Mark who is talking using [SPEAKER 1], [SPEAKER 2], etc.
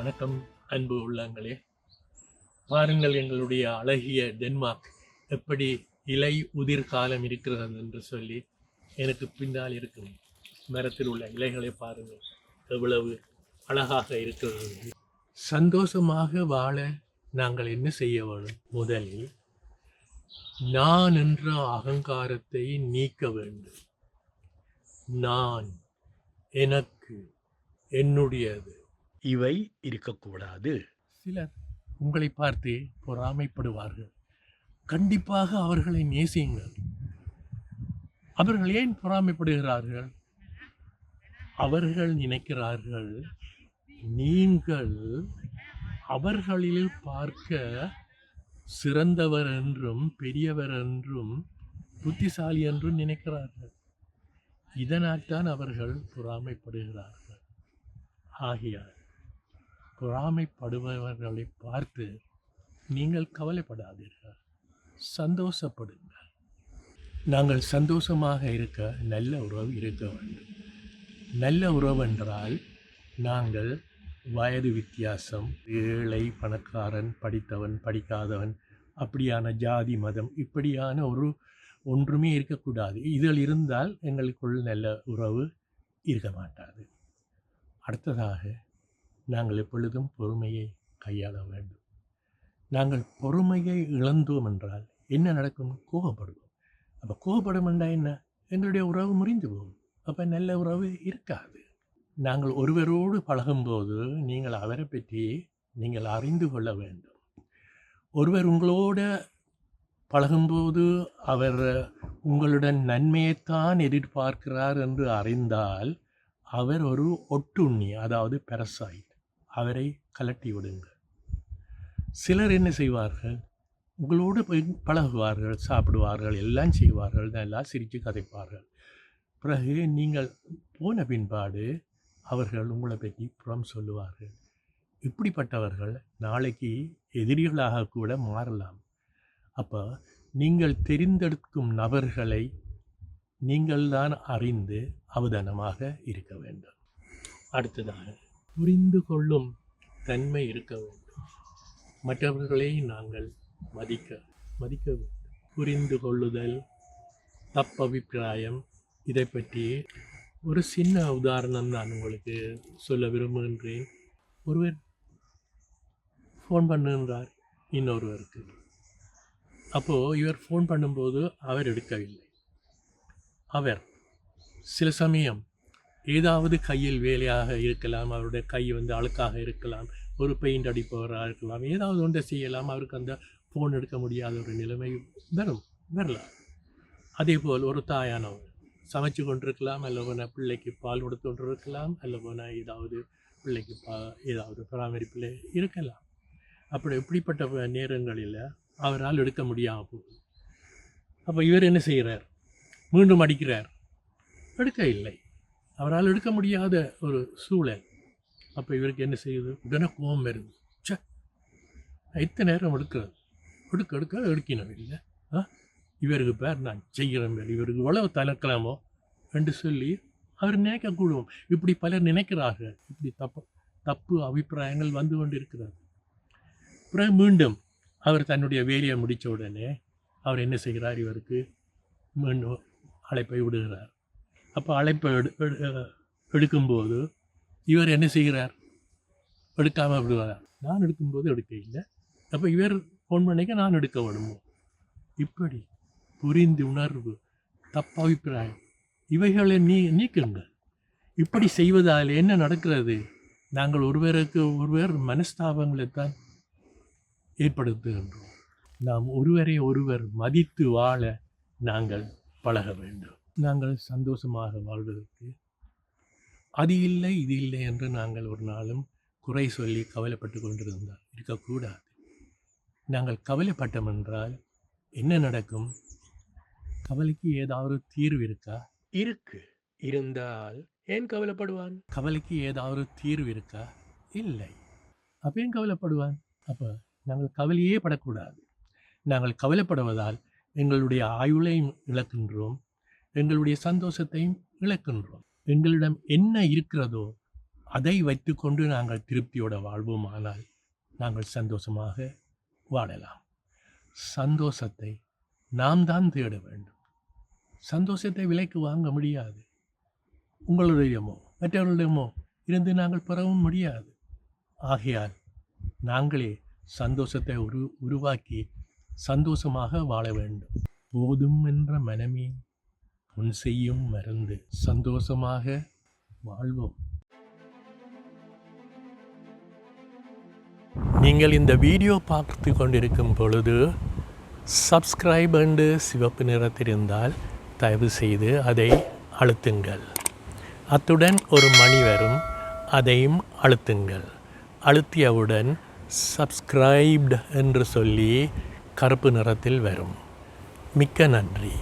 [SPEAKER 1] வணக்கம் அன்பு உள்ளங்களே. பாருங்கள் எங்களுடைய அழகிய டென்மார்க் எப்படி இலை உதிர் காலம் இருக்கிறது என்று சொல்லி எனக்கு பின்னால் இருக்கும் மரத்தில் உள்ள இலைகளை பாருங்கள். எவ்வளவு அழகாக இருக்கிறது. சந்தோஷமாக வாழ நாங்கள் என்ன செய்ய வேணும் முதலில் நான் என்ற அகங்காரத்தை நீக்க வேண்டும். நான் எனக்கு என்னுடையது.
[SPEAKER 2] இவை இருக்கக்கூடாது.
[SPEAKER 1] சிலர் உங்களை பார்த்து பொறாமைப்படுவார்கள். கண்டிப்பாக அவர்களை நேசியுங்கள். அவர்கள் ஏன் பொறாமைப்படுகிறார்கள்? அவர்கள் நினைக்கிறார்கள் நீங்கள் அவர்களில் பார்க்க சிறந்தவர் என்றும் பெரியவர் என்றும் புத்திசாலி என்றும் நினைக்கிறார்கள். இதனால் தான் அவர்கள் பொறாமைப்படுகிறார்கள். ஆகியார் பொறாமைப்படுபவர்களை பார்த்து நீங்கள் கவலைப்படாதீர்கள். சந்தோஷப்படுங்கள். நாங்கள் சந்தோஷமாக இருக்க நல்ல உறவு இருக்க வேண்டும். நல்ல உறவு என்றால் நாங்கள் வயது வித்தியாசம் ஏழை பணக்காரன் படித்தவன் படிக்காதவன் அப்படியான ஜாதி மதம் இப்படியான ஒரு ஒன்றுமே இருக்கக்கூடாது. இதில் இருந்தால் எங்களுக்குள் நல்ல உறவு இருக்க மாட்டாது. அடுத்ததாக நாங்கள் எப்பொழுதும் பொறுமையை கையாள வேண்டும். நாங்கள் பொறுமையை இழந்தோம் என்றால் என்ன நடக்கும்? கோபப்படுவோம். அப்போ கோபப்படும் என்றால் என்ன? எங்களுடைய உறவு முறிந்து போகும். அப்போ நல்ல உறவு இருக்காது. நாங்கள் ஒருவரோடு பழகும்போது நீங்கள் அவரை பற்றி நீங்கள் அறிந்து கொள்ள வேண்டும். ஒருவர் உங்களோட பழகும்போது அவர் உங்களுடன் நன்மையைத்தான் எதிர்பார்க்கிறார் என்று அறிந்தால் அவர் ஒரு ஒட்டுண்ணி அதாவது பெரசாயி. அவரை கலட்டி விடுங்கள் சிலர் என்ன செய்வார்கள்? உங்களோடு போய் பழகுவார்கள் சாப்பிடுவார்கள் எல்லாம் செய்வார்கள் நல்லா சிரித்து கதைப்பார்கள். பிறகு நீங்கள் போன பின்பாடு அவர்கள் உங்களை பற்றி புறம் சொல்லுவார்கள். இப்படிப்பட்டவர்கள் நாளைக்கு எதிரிகளாக கூட மாறலாம். அப்போ நீங்கள் தெரிந்தெடுக்கும் நபர்களை நீங்கள்தான் அறிந்து அவதானமாக இருக்க வேண்டும். அடுத்ததாக புரிந்து கொள்ளும் தன்மை இருக்க வேண்டும். மற்றவர்களை நாங்கள் மதிக்க மதிக்க வேண்டும். புரிந்து கொள்ளுதல் தப்பபிப்பிராயம் இதை பற்றி ஒரு சின்ன உதாரணம் நான் உங்களுக்கு சொல்ல விரும்புகின்றேன். ஒருவர் ஃபோன் பண்ணுகின்றார் இன்னொருவருக்கு. அப்போது இவர் ஃபோன் பண்ணும்போது அவர் எடுக்கவில்லை. அவர் சில சமயம் ஏதாவது கையில் வேலையாக இருக்கலாம் அவருடைய கை வந்து அழுக்காக இருக்கலாம் ஒரு பெயிண்ட் அடிப்பவராக இருக்கலாம் ஏதாவது ஒன்றை செய்யலாம் அவருக்கு அந்த ஃபோன் எடுக்க முடியாத ஒரு நிலைமை வரும் வரலாம். அதே போல் ஒரு தாயானவர் சமைச்சு கொண்டிருக்கலாம் அல்ல போன பிள்ளைக்கு பால் கொடுத்து கொண்டிருக்கலாம் அல்ல போன ஏதாவது பிள்ளைக்கு பா ஏதாவது பராமரிப்பில் இருக்கலாம். அப்படி இப்படிப்பட்ட நேரங்களில் அவரால் எடுக்க முடியாமல் போகுது. அப்போ இவர் என்ன செய்கிறார்? மீண்டும் அடிக்கிறார். எடுக்க இல்லை அவரால் எடுக்க முடியாத ஒரு சூழல். அப்போ இவருக்கு என்ன செய்யுது? உடனே கோபம் வருது. சே இத்தனை நேரம் எடுக்கிறது எடுக்க எடுக்க எடுக்கணும் இல்லை. ஆ? இவருக்கு பேர் நான் செய்கிறேன் பேர். இவருக்கு இவ்வளவு தளர்க்கலாமோ? என்று சொல்லி அவர் நினைக்கக்கூடும் இப்படி பலர் நினைக்கிறார்கள். இப்படி தப்பு தப்பு அபிப்பிராயங்கள் வந்து கொண்டு இருக்கிறது பிறகு மீண்டும் அவர் தன்னுடைய வேலையை முடித்த உடனே அவர் என்ன செய்கிறார்? இவருக்கு மீண்டும் அழைப்பை விடுகிறார். அப்போ அழைப்பை எடு எடு- எடுக்கும்போது இவர் என்ன செய்கிறார்? எடுக்காமல் விடுவார்? நான் எடுக்கும்போது எடுக்க இல்லை. அப்போ இவர் ஃபோன் பண்ணிக்க நான் எடுக்க வேணுமோ? இப்படி புரிந்து உணர்வு தப்பபிப்பிராயம் இவைகளை நீ நீக்குங்கள். இப்படி செய்வதால் என்ன நடக்கிறது? நாங்கள் ஒருவருக்கு ஒருவர் மனஸ்தாபங்களை தான் ஏற்படுத்துகின்றோம். நாம் ஒருவரை ஒருவர் மதித்து வாழ நாங்கள் பழக வேண்டும். நாங்கள் சந்தோஷமாக வாழ்வதற்கு. அது இல்லை இது இல்லை என்று நாங்கள் ஒரு நாளும் குறை சொல்லி கவலைப்பட்டு கொண்டிருந்தால் இருக்கக்கூடாது. நாங்கள் கவலைப்பட்டோம் என்றால் என்ன நடக்கும்? கவலைக்கு ஏதாவது தீர்வு இருக்கா? இருக்கு. இருந்தால் ஏன் கவலைப்படுவான்? கவலைக்கு ஏதாவது தீர்வு இருக்கா? இல்லை. அப்போ ஏன் கவலைப்படுவான்? அப்போ நாங்கள் கவலையே படக்கூடாது. நாங்கள் கவலைப்படுவதால் எங்களுடைய ஆயுளையும் இழக்கின்றோம். எங்களுடைய சந்தோஷத்தையும் இழக்கின்றோம். எங்களிடம் என்ன இருக்கிறதோ அதை வைத்துக்கொண்டு நாங்கள் திருப்தியோட வாழ்வோமானால் நாங்கள் சந்தோஷமாக வாழலாம். சந்தோஷத்தை நாம் தான் தேட வேண்டும். சந்தோஷத்தை விலைக்கு வாங்க முடியாது. உங்களுடையமோ மற்றவர்களிடமோ இருந்து நாங்கள் பெறவும் முடியாது. ஆகையால் நாங்களே சந்தோஷத்தை உரு உருவாக்கி சந்தோஷமாக வாழ வேண்டும். போதும் என்ற மனமே உன் செய்யும் மருந்து. சந்தோஷமாக வாழ்வோம். நீங்கள் இந்த வீடியோ பார்த்து கொண்டிருக்கும் பொழுது சப்ஸ்கிரைப் என்று சிவப்பு நிறத்தில் இருந்தால் தயவு செய்து அதை அழுத்துங்கள். அத்துடன் ஒரு மணி வரும் அதையும் அழுத்துங்கள். அழுத்தியவுடன் சப்ஸ்கிரைப்டு என்று சொல்லி கருப்பு நிறத்தில் வரும். மிக்க நன்றி.